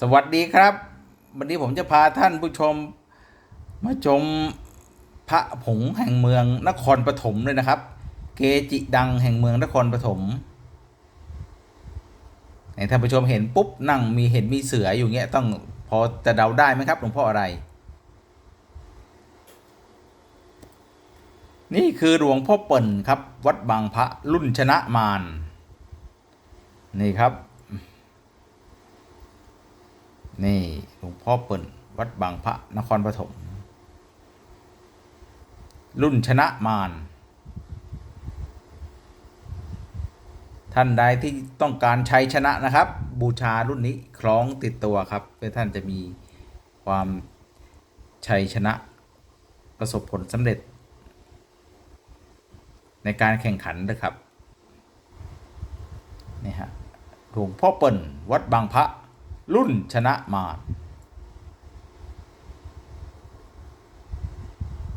สวัสดีครับ วันนี้ผมจะพาท่านผู้ชม มาชมพระผงแห่งเมืองนครปฐมเลยนะครับ เกจิดังแห่งเมืองนครปฐมไหนท่านผู้ชมเห็นปุ๊บนั่งมีเห็นมีเสืออยู่เงี้ยต้องพอจะเดาได้ไหมครับหลวงพ่ออะไร นี่คือหลวงพ่อเปิ่นครับ วัดบางพระรุ่นชนะมารนี่ครับ นี่หลวงพ่อเปิ่นวัดบางพระนครปฐมรุ่นชนะมารท่านใดที่ต้องการใชัยชนะนะครับ บูชารุ่นนี้คล้องติดตัวครับเพื่อท่านจะมีความชัยชนะประสบผลสำเร็จ ในการแข่งขันนะครับนี่ฮะหลวงพ่อเปิ่นวัดบางพระ รุ่นชนะมาร